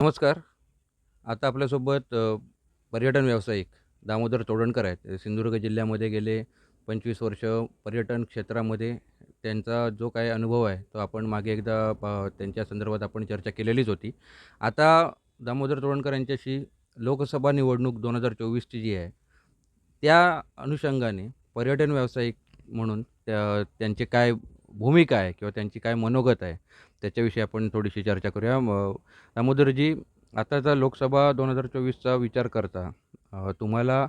नमस्कार. आता आपल्यासोबत पर्यटन व्यावसायिक दामोदर तोडणकर आहेत. सिंधुदुर्ग जिल्ह्यामध्ये गेले पंचवीस वर्ष पर्यटन क्षेत्रामध्ये. त्यांचा जो काही अनुभव आहे तो आपण मागे एकदा त्यांच्या संदर्भात आपण चर्चा केलेलीच होती. आता दामोदर तोडणकर यांच्याशी लोकसभा निवडणूक दोन हजार चोवीसची जी आहे त्या अनुषंगाने पर्यटन व्यावसायिक म्हणून त्या त्यांची काय भूमिका आहे किंवा त्यांची काय मनोगत आहे त्याच्याविषयी आपण थोडीशी चर्चा करूया. दामोदरजी आताचा लोकसभा दोन हजार चोवीसचा विचार करता तुम्हाला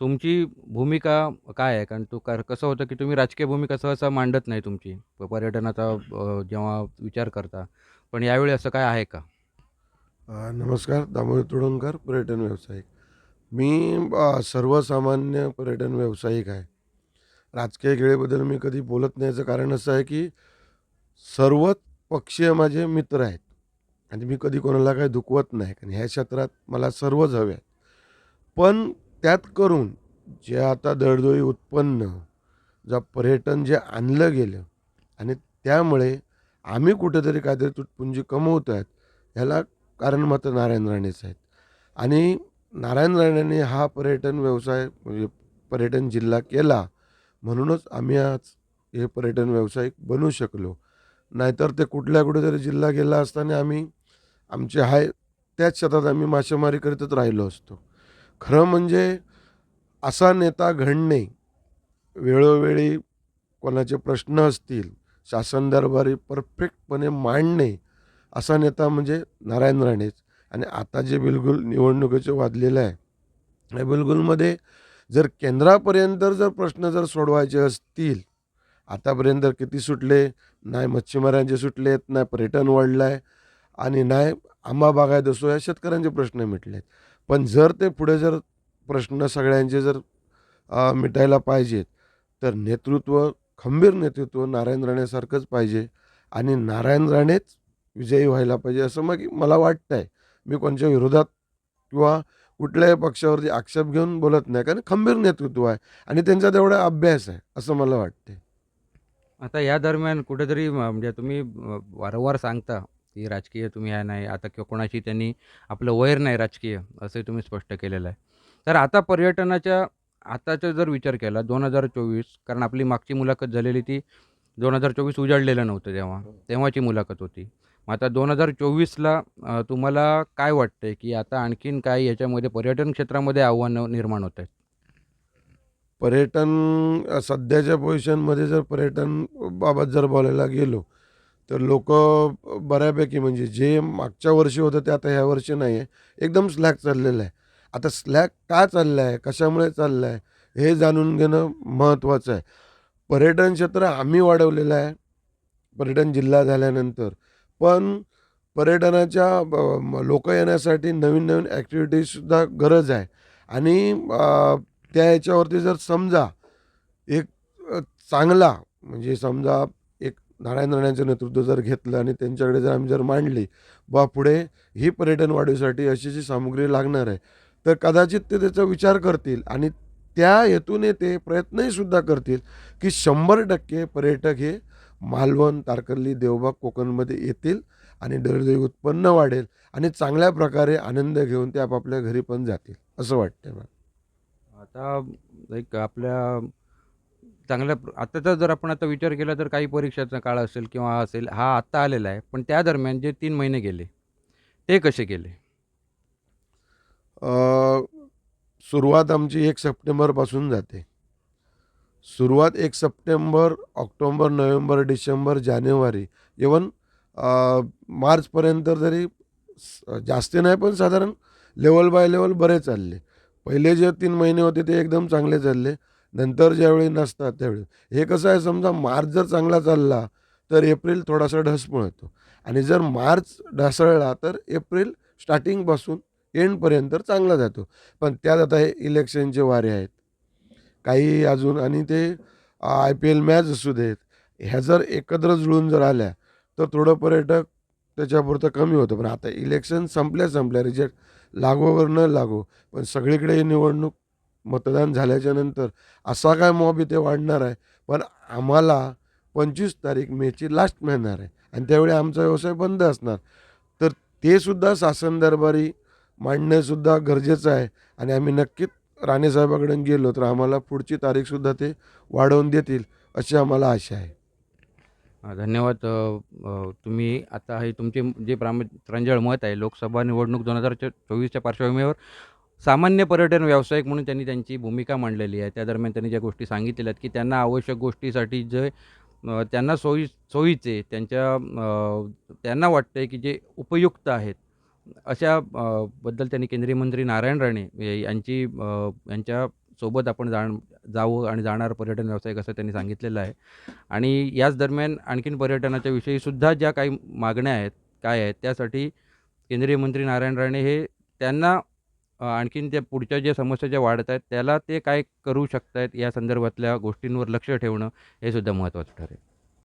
तुमची भूमिका काय आहे? कारण तो कार कसं होतं की तुम्ही राजकीय भूमिका सहसा मांडत नाही तुमची प- पर्यटनाचा जेव्हा विचार करता पण यावेळी असं काय आहे का? नमस्कार दामोदर तुडंकर पर्यटन व्यावसायिक. मी सर्वसामान्य पर्यटन व्यावसायिक आहे. राजकीय खेळेबद्दल मी कधी बोलत नाही. याचं कारण असं आहे की सर्वच पक्षीय माझे मित्र आहेत. आणि मी कधी कोणाला काही दुखवत नाही. कारण ह्या क्षेत्रात मला सर्वच हवे आहेत. पण त्यात करून जे आता दळदोळी उत्पन्न जे पर्यटन जे आणलं गेलं आणि त्यामुळे आम्ही कुठेतरी काहीतरी तुटपुंजी कमवत आहेत ह्याला कारण मात्र नारायण राणेच आहेत. आणि नारायण राणेंनी हा पर्यटन व्यवसाय म्हणजे पर्यटन जिल्हा केला म्हणूनच आम्ही आज हे पर्यटन व्यावसायिक बनू शकलो. नाहीतर ते कुठल्या कुठेतरी जिल्हा गेला असताना आम्ही आमचे हाय त्याच शेतात आम्ही मासेमारी करीतच राहिलो असतो. खरं म्हणजे असा नेता घडणे वेळोवेळी कोणाचे प्रश्न असतील शासन दरबारी परफेक्टपणे मांडणे असा नेता म्हणजे नारायण राणेच. आणि आता जे बिलगुल निवडणुकीचे वाजलेलं आहे या बिलगुलमध्ये जर केंद्रापर्यंत जर प्रश्न जर सोडवायचे असतील आतापर्यंत किती सुटले नाही मच्छीमारांचे सुटले आहेत नाही पर्यटन वाढलं आहे आणि नाही आंबा बागायत असो या शेतकऱ्यांचे प्रश्न मिटलेत. पण जर ते पुढे जर प्रश्न सगळ्यांचे जर मिटायला पाहिजेत तर नेतृत्व खंबीर नेतृत्व नारायण राणेसारखंच पाहिजे आणि नारायण राणेच विजयी व्हायला पाहिजे असं मग मला वाटतं आहे मी कोणच्या विरोधात किंवा कुठल्याही पक्षावरती आक्षेप घेऊन बोलत नाही कारण खंबीर नेतृत्व आहे आणि त्यांचा तेवढा अभ्यास आहे असं मला वाटते आता या दरम्यान कुठेतरी म- म्हणजे तुम्ही अ, वारंवार सांगता की राजकीय तुम्ही आहे नाही आता किंवा कोणाशी त्यांनी आपलं वैर नाही राजकीय असंही तुम्ही स्पष्ट केलेलं आहे. तर आता पर्यटनाच्या आताचा जर विचार केला दोन हजार चोवीस कारण आपली मागची मुलाखत झालेली ती दोन हजार चोवीस उजाडलेलं नव्हतं तेव्हा तेव्हाची मुलाखत होती. मग आता दोन हजार चोवीसला तुम्हाला काय वाटतंय की आता आणखीन काय याच्यामध्ये पर्यटन क्षेत्रामध्ये आव्हानं निर्माण होत आहेत? पर्यटन सध्याच्या पोझिशनमध्ये जर पर्यटन बाबत जर बोलायला गेलो तर लोक बऱ्यापैकी म्हणजे जे मागच्या वर्षी होतं ते आता ह्या वर्षी नाही आहे एकदम स्लॅक चाललेलं आहे. आता स्लॅक का चाललं आहे कशामुळे चाललं आहे हे जाणून घेणं महत्त्वाचं आहे. पर्यटन क्षेत्र आम्ही वाढवलेलं आहे. पर्यटन जिल्हा झाल्यानंतर. पण पर्यटनाच्या लोक येण्यासाठी नवीन नवीन ॲक्टिव्हिटीजसुद्धा गरज आहे. आणि त्या ह्याच्यावरती जर समजा एक चांगला म्हणजे समजा एक नारायण राण्याचं नेतृत्व जर घेतलं आणि त्यांच्याकडे जर आम्ही जर मांडली बा पुढे ही पर्यटन वाढीसाठी अशी जी सामुग्री लागणार आहे तर कदाचित ते त्याचा विचार करतील आणि त्या हेतूने ते प्रयत्नही सुद्धा करतील की शंभर टक्के पर्यटक हे मालवण तारकर्ली देवबाग कोकणमध्ये येतील आणि दरदोई उत्पन्न वाढेल आणि चांगल्या प्रकारे आनंद घेऊन ते आपापल्या घरी पण जातील असं वाटतं मला. आता एक आपल्या चांगल्या आत्ताचा आताचा जर आपण आता विचार केला तर काही परीक्षाचा काळ असेल किंवा असेल हा आत्ता आलेला आहे. पण त्या दरम्यान जे तीन महिने गेले ते कसे गेले? सुरुवात आमची एक सप्टेंबरपासून जाते. सुरुवात एक सप्टेंबर ऑक्टोंबर नोव्हेंबर डिसेंबर जानेवारी इवन मार्चपर्यंत जरी जास्त जास्ती नाही पण साधारण लेवल बाय लेवल बरे चालले. पहिले जे तीन महिने होते ते एकदम चांगले चालले. नंतर ज्यावेळी नसतात त्यावेळी. हे कसं आहे समजा मार्च जर चांगला चालला तर एप्रिल थोडासा ढसमळ येतो. आणि जर मार्च ढासळला तर एप्रिल स्टार्टिंगपासून एंडपर्यंत चांगला जातो. पण त्यात आता हे इलेक्शनचे वारे आहेत. काही अजून आणि ते आय पी एल मॅच असू देत ह्या जर एकत्र जुळून जर आल्या तर थोडं पर्यटक त्याच्यापुरतं कमी होतं. पण आता इलेक्शन संपल्या संपल्या. रिजेक्ट लागोवर न लागो पण सगळीकडे ही निवडणूक मतदान झाल्याच्यानंतर असा काय मॉब इथे वाढणार आहे? पण आम्हाला पंचवीस तारीख मेची लास्ट मिळणार आहे. आणि त्यावेळी आमचा व्यवसाय बंद असणार. तर ते सुद्धा शासन दरबारी मांडणंसुद्धा गरजेचं आहे. आणि आम्ही नक्कीच राणेसाहेबाकडून गेलो तर आम्हाला पुढची तारीखसुद्धा ते वाढवून देतील अशी आम्हाला आशा आहे. धन्यवाद. तुम्ही आता हे तुमचे जे प्राम प्रांजळ मत आहे लोकसभा निवडणूक दोन हजार चोवीसच्या पार्श्वभूमीवर सामान्य पर्यटन व्यावसायिक म्हणून त्यांनी त्यांची भूमिका मांडलेली आहे. त्या दरम्यान त्यांनी ज्या गोष्टी सांगितलेल्या आहेत की त्यांना आवश्यक गोष्टीसाठी जे त्यांना सोयी सोयीचे त्यांच्या त्यांना वाटतं की जे उपयुक्त आहेत अशा बद्दल त्यांनी केंद्रीय मंत्री नारायण राणे यांची यांच्या सोबत आपण जाण जावं आणि जाणार पर्यटन व्यावसायिक असं त्यांनी सांगितलेलं आहे. आणि याच दरम्यान आणखीन पर्यटनाच्या विषयीसुद्धा ज्या काही मागण्या आहेत काय आहेत त्यासाठी केंद्रीय मंत्री नारायण राणे हे त्यांना आणखीन त्या पुढच्या ज्या समस्या ज्या वाढत आहेत त्याला ते काय करू शकत आहेत या संदर्भातल्या गोष्टींवर लक्ष ठेवणं हे सुद्धा महत्त्वाचं ठरेल.